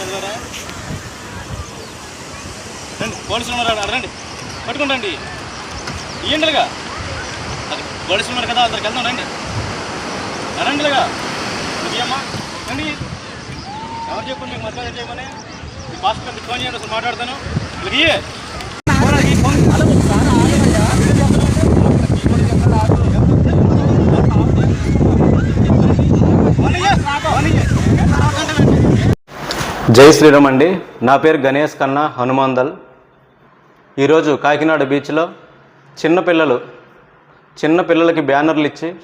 చదివారా? రండి పోలీసులు ఉన్నారు అక్కడ రండి. పట్టుకుంటండి ఇయ్యండిగా అది పోలీసులు ఉన్నారు కదా అందరికి వెళ్దాం రండి. రండిగా ఇయ్యమ్మా రండి ఎవరు చెప్పండి మీకు మధ్య చేయమని? మీ పాస్టర్ ఫోన్ చేయండి అసలు మాట్లాడతాను. వీళ్ళకి జై శ్రీరామ్ అండి. నా పేరు గణేష్ కన్నా హనుమాందల్. ఈరోజు కాకినాడ బీచ్లో చిన్నపిల్లలు చిన్న పిల్లలకి బ్యానర్లు ఇచ్చి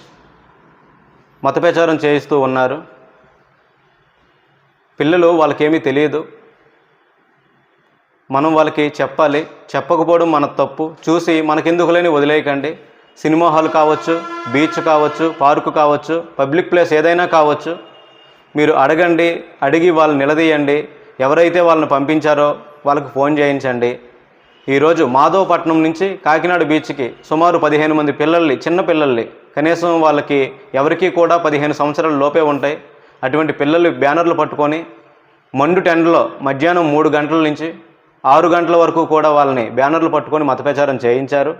మతప్రచారం చేయిస్తూ ఉన్నారు. పిల్లలు వాళ్ళకేమీ తెలియదు. మనం వాళ్ళకి చెప్పాలి. చెప్పకపోవడం మన తప్పు. చూసి మనకెందుకులేని వదిలేయకండి. సినిమా హాల్ కావచ్చు బీచ్ కావచ్చు పార్కు కావచ్చు పబ్లిక్ ప్లేస్ ఏదైనా కావచ్చు. మీరు అడగండి అడిగి వాళ్ళు నిలదీయండి. ఎవరైతే వాళ్ళని పంపించారో వాళ్ళకి ఫోన్ చేయించండి. ఈరోజు మాధవపట్నం నుంచి కాకినాడ బీచ్కి సుమారు పదిహేను మంది పిల్లల్ని చిన్న పిల్లల్ని కనీసం వాళ్ళకి ఎవరికీ కూడా పదిహేను సంవత్సరాల లోపే ఉంటాయి. అటువంటి పిల్లలు బ్యానర్లు పట్టుకొని మండు టెండలో మధ్యాహ్నం మూడు గంటల నుంచి ఆరు గంటల వరకు కూడా వాళ్ళని బ్యానర్లు పట్టుకొని మత ప్రచారం చేయించారు.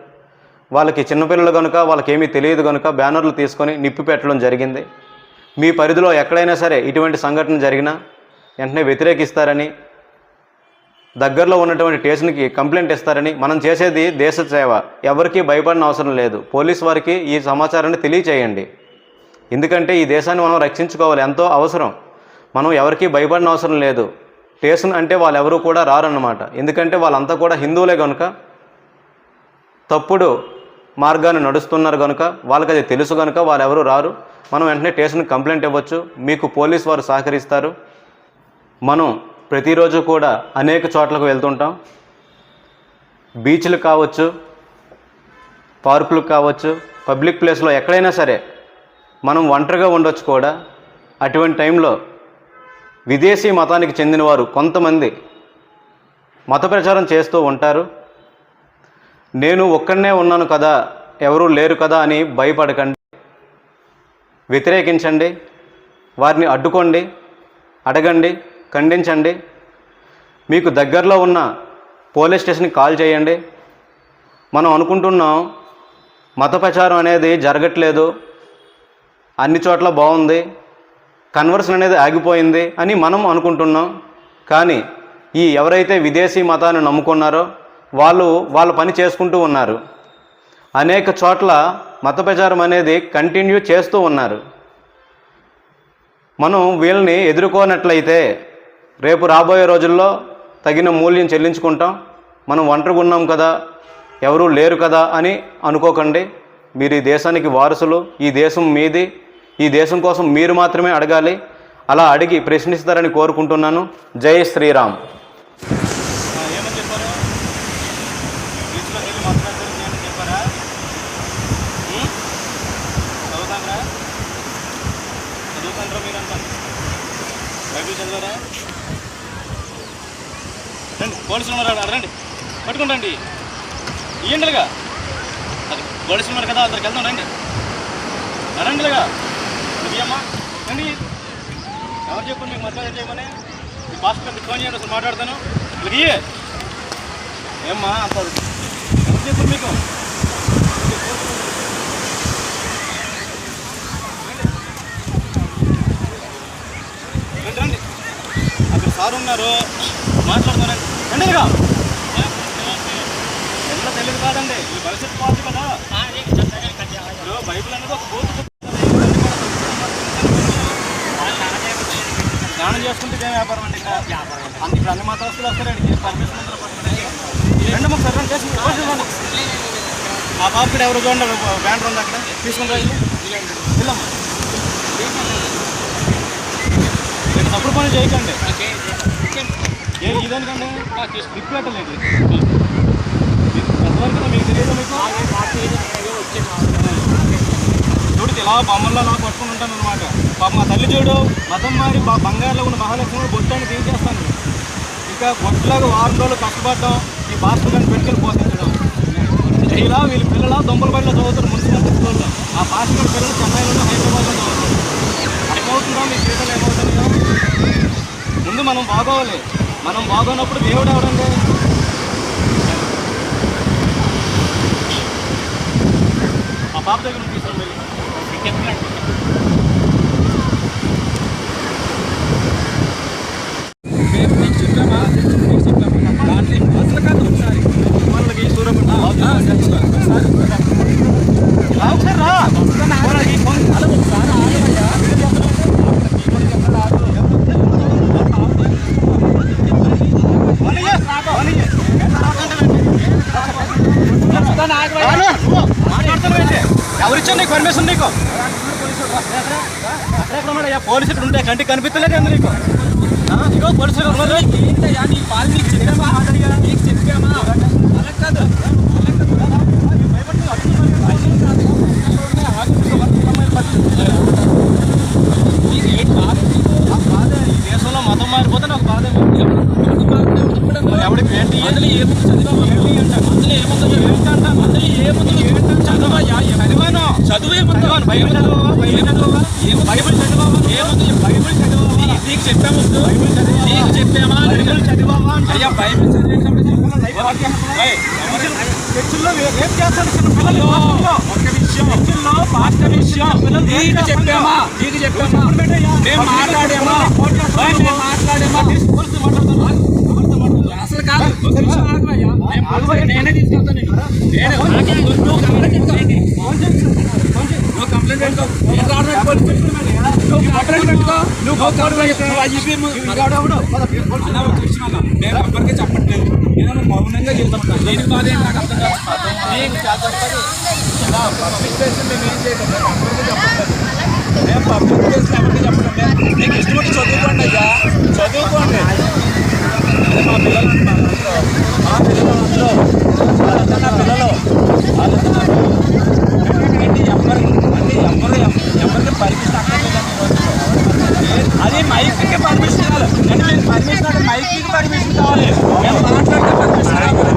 వాళ్ళకి చిన్నపిల్లలు కనుక వాళ్ళకేమీ తెలియదు కనుక బ్యానర్లు తీసుకొని నిప్పి పెట్టడం జరిగింది. మీ పరిధిలో ఎక్కడైనా సరే ఇటువంటి సంఘటన జరిగినా వెంటనే వ్యతిరేకిస్తారని దగ్గరలో ఉన్నటువంటి స్టేషన్కి కంప్లైంట్ ఇస్తారని మనం చేసేది దేశ సేవ. ఎవరికీ భయపడిన అవసరం లేదు. పోలీస్ వారికి ఈ సమాచారాన్ని తెలియచేయండి. ఎందుకంటే ఈ దేశాన్ని మనం రక్షించుకోవాలి. ఎంతో అవసరం. మనం ఎవరికీ భయపడిన అవసరం లేదు. స్టేషన్ అంటే వాళ్ళు ఎవరు కూడా రారన్నమాట. ఎందుకంటే వాళ్ళంతా కూడా హిందువులే కనుక తప్పుడు మార్గాన్ని నడుస్తున్నారు కనుక వాళ్ళకి అది తెలుసు కనుక వాళ్ళు ఎవరు రారు. మనం వెంటనే స్టేషన్కి కంప్లైంట్ ఇవ్వచ్చు. మీకు పోలీస్ వారు సహకరిస్తారు. మనం ప్రతిరోజు కూడా అనేక చోట్లకు వెళ్తుంటాం. బీచ్లు కావచ్చు పార్కులు కావచ్చు పబ్లిక్ ప్లేస్లో ఎక్కడైనా సరే మనం ఒంటరిగా ఉండొచ్చు కూడా. అటువంటి టైంలో విదేశీ మతానికి చెందినవారు కొంతమంది మత ప్రచారం చేస్తూ ఉంటారు. నేను ఒక్కడనే ఉన్నాను కదా ఎవరూ లేరు కదా అని భయపడకండి. వ్యతిరేకించండి. వారిని అడ్డుకోండి. అడగండి. ఖండించండి. మీకు దగ్గరలో ఉన్న పోలీస్ స్టేషన్కి కాల్ చేయండి. మనం అనుకుంటున్నాం మత ప్రచారం అనేది జరగట్లేదు. అన్ని చోట్ల బాగుంది. కన్వర్షన్ అనేది ఆగిపోయింది అని మనం అనుకుంటున్నాం. కానీ ఈ ఎవరైతే విదేశీ మతాన్ని నమ్ముకున్నారో వాళ్ళు వాళ్ళ పని చేసుకుంటూ ఉన్నారు. అనేక చోట్ల మత ప్రచారం అనేది కంటిన్యూ చేస్తూ ఉన్నారు. మనం వీళ్ళని ఎదుర్కోనట్లయితే రేపు రాబోయే రోజుల్లో తగిన మూల్యం చెల్లించుకుంటాం. మనం ఒంటరిగా ఉన్నాం కదా ఎవరూ లేరు కదా అని అనుకోకండి. మీరు ఈ దేశానికి వారసులు ఈ దేశం మీది ఈ దేశం కోసం మీరు మాత్రమే అడగాలి. అలా అడిగి ప్రశ్నిస్తారని కోరుకుంటున్నాను. జై శ్రీరామ్ ఆ, ఏమని చెప్పారు బీచ్లోకి వెళ్ళి మాట్లాడతారు నేను చెప్పారా ఉం? చదువుతాంరా చదువుతాండ్రా మీరంతా బైబిల్ చదివారా రండి పోలీసులు ఉన్నారు రండి పట్టుకుంటండి ఇయ్యండిగా అది పోలీసులు ఉన్నారు కదా అందరికి వెళ్దాం రండి. రండిగా ఇయ్యమ్మా రండి. ఎవరు చెప్పు మీకు మసాలా చేయమని? మీ పాస్టర్ మీకు ఫోన్ చేయండి అసలు మాట్లాడతాను. వీళ్ళకి ఇయ్యే. ఏమ్మా అంత ఎవరు చెప్పు మీకు? రండి. అక్కడ సార్ ఉన్నారు. మాట్లాడుతున్నారండి. రండి ఇక ఎంత తెలియదు కాదండి. ఇది భవిష్యత్ పార్టీ కదా. ఇప్పుడు బైబిల్ అనేది ఒక కోర్టు దానం చేసుకుంటే ఇదే వ్యాపారం అండి ఇక్కడ? అంత ఇప్పుడు అన్ని మతస్థులు వస్తారండి పర్మిషన్ ఉందా పట్టుకోండి. రెండు ముక్క సర్వం చేసి ఆ పాపకి ఎవరు చూడండి బ్యానర్ ఉంది అక్కడ. తీసుకుని రండి. వెళ్ళమ్మా. నేను తప్పుడు పని చేయకండి. ఏ ఇదేనికండి స్లిప్ పెట్టలేదు. ఎంతవరకు మీకు తెలియదు మీకు? చూడు ఇలా బొమ్మల్లో అలా పట్టుకుని ఉంటాను అనమాట పాప మా తల్లి చూడు మతం మారి బంగారులో ఉన్న మహాలక్ష్మి బొట్టాన్ని తీసేస్తాను. ఇంకా బొట్లాగా వారం రోజులు కష్టపడడం ఈ గారిని పెట్టుకెళ్ళి పోషించడం. ఇలా వీళ్ళ పిల్లల దొంగల బడిలో చదువుతారు మున్సిపల్ స్కూల్లో. ఆ గారి పిల్లలు చెన్నైలో హైదరాబాద్లో చదువుతారు. ఏమవుతుందో మీ జీవితంలో ఏమవుతుందో? ముందు మనం బాగోవాలి. మనం బాగున్నప్పుడు దేవుడు ఎవడండి? ఆ పాప దగ్గర నుంచి తీసుకుని వెళ్ళి మేము నీకు చెప్పామా నీకు చెప్పామా దాంట్లో అసలు కాదు ఒకసారి మనకి సూర్యపట్ల ఆ, ఒకసారి రా ఒకసారి రా మనకి ఫోన్ అలా ఒకసారి ఆగమయ్యా మనయ్య, మనయ్య. వస్తాను ఆగమయ్యా రాను, నువ్వు మాట్లాడుతున్నావేంటి? ఎవరిచ్చారు నీకు పర్మిషన్ నీకు అక్కడ ఉన్నాడయ్యా పోలీసు ఇక్కడ ఉంటే కంటికి కనిపించలేదు నీకు ఆ, ఇగో పోలీసులు ఇక్కడ ఉన్నారు. ఏంటయ్యా నీ పాలు నీకు చెప్పామా నీకు చెప్పామా అలా కాదు నీకు? ఏంటి బాధ ఆ బాధ ఈ దేశంలో మతం మారిపోతే నాకు బాధ ఎవడికి ఏంటి అందులో ఏముంది చదివామా అందులో ఏముందో ఏంటంట అందులో ఏముంది ఏంటంట చదవయ్యా చదివాను చదువు చదివాను బైబిల్ చదివావా బైబిల్ చదివావా ఏముంది బైబిల్ చదివావా నీ- నీకు చెప్పాము నీకు చెప్పామా బైబిల్ చదివావా అంటే అయ్యా బైబిల్ చదివేటప్పుడు ఏయ్, చర్చిల్లో ఏం చేస్తారు చిన్న పిల్లలు ఒక విషయం చర్చిల్లో పాస్ట విషయం నీకు? చెప్పామా నీకు చెప్పామా మేము మాట్లాడామా మేము మాట్లాడామా. అసలు కాదు నేనే తీసుకెళ్తాను. నేనే నువ్వు కంప్లైంట్ పెట్టుకో. నువ్వు కంప్లైంట్ పెట్టుకో ఏం రావడం పోలీసు నువ్వు కంప్లైంట్ పెట్టుకో నువ్వు కంప్లైంట్ పెట్టుకో. నువ్వు ఆ ఈపీ ము- ఎవడెవడు? అన్న ఒక నిమిషం అన్న. మేము ఎవ్వరికీ చెప్పట్లేదు. నేను మౌనంగా వెళ్తాను దేనికి బాధ ఏంటి నాకు అర్థం కాదు. నీకు చేతపడి ఇలా పబ్లిక్ ప్లేస్ మేము ఏం చేయలేదు మేము ఎవ్వరికీ చెప్పట్లేదు. మేము పబ్లిక్ ప్లేస్ ఎవరికి చెప్పడం లేదు నీకు ఇష్టం చదువుకోండి అయ్యా. చదువుకోండి. మా పిల్లలు. మా పిల్లలు వాళ్ళంతా నా పిల్లలు వాళ్ళంతా నా పిల్లలు ఏంటి ఎవరు అంటే ఎవరు ఎవరికి పర్మిషన్ అక్కర్లేదండి ఈ రోజుల్లో. ఏ- అది మైక్కి పర్మిషన్ కావాలి. అంటే మీరు పర్మిషన్ అంటే మైక్కి పర్మిషన్ కావాలి మేము మాట్లాడితే పర్మిషన్ కావాలి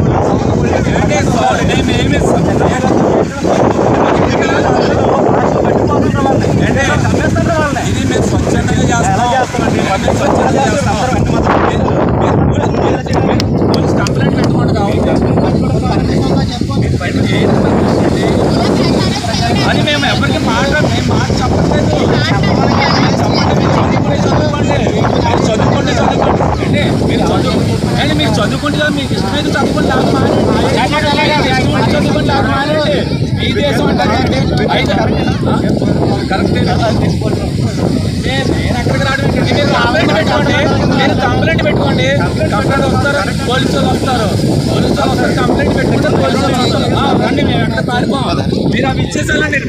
ఏంటి సారీ మేము ఏమి ఏంటి ఇది మేము స్వచ్ఛందంగా చేస్తాం మేము స్వచ్ఛందంగా చేస్తాం మీరు- మీరు పోలీస్- మీరు పోలీస్ కంప్లైంట్ పెట్టుకోండి కావాలి అని మేము ఎవరికి మాట్లాడ మేము మాట చెప్పట్లేదు చెప్పండి మీరు చదువుకునే చదువుకోండి మీరు చదువుకుంటే చదువుకోండి అంటే మీరు చదువు అంటే మీరు చదువుకుంటే చదువు, మీకు ఇష్టమైతే చదువుకుంటే నాకు మానేయండి మీకు ఇష్టమైతే చదువుకుంటే నాకు మానేయండి ఈ దేశం అంటే అయితే కరెక్టే. నేను నేను ఎక్కడికి రావడం? మీరు కంప్లైంట్ పెట్టుకోండి. మీరు కంప్లైంట్ పెట్టుకోండి. కంప్లైంట్ వస్తారు. పోలీసులు వస్తారు. పోలీసులు వస్తారు. కంప్లైంట్ పెట్టుకుంటే పోలీసులు వస్తారు. రండి మేము ఎక్కడ పారిపోవాలి మీరు అవి ఇచ్చేసారండి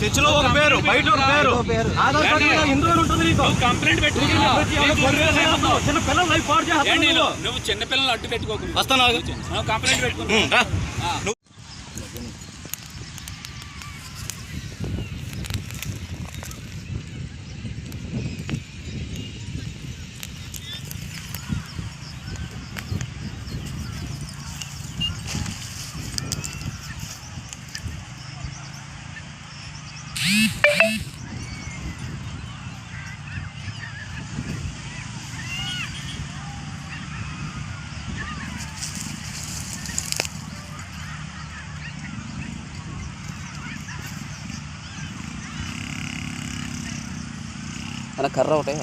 చర్చిలో ఒక పేరు బయట ఒక పేరు. ఆధార్ కార్డు మీద ఇందులో ఉంటుంది నీకు. కంప్లైంట్ ప్రతి ఒక్క గొర్రె చేస్తున్నావు. చిన్న పిల్లలు లైఫ్ పాడు చేస్తున్నావు నువ్వు. చిన్నపిల్లలు అడ్డు పెట్టుకోకు. వస్తాను. కంప్లైంట్ పెట్టుకో అలా కర్ర ఒకటే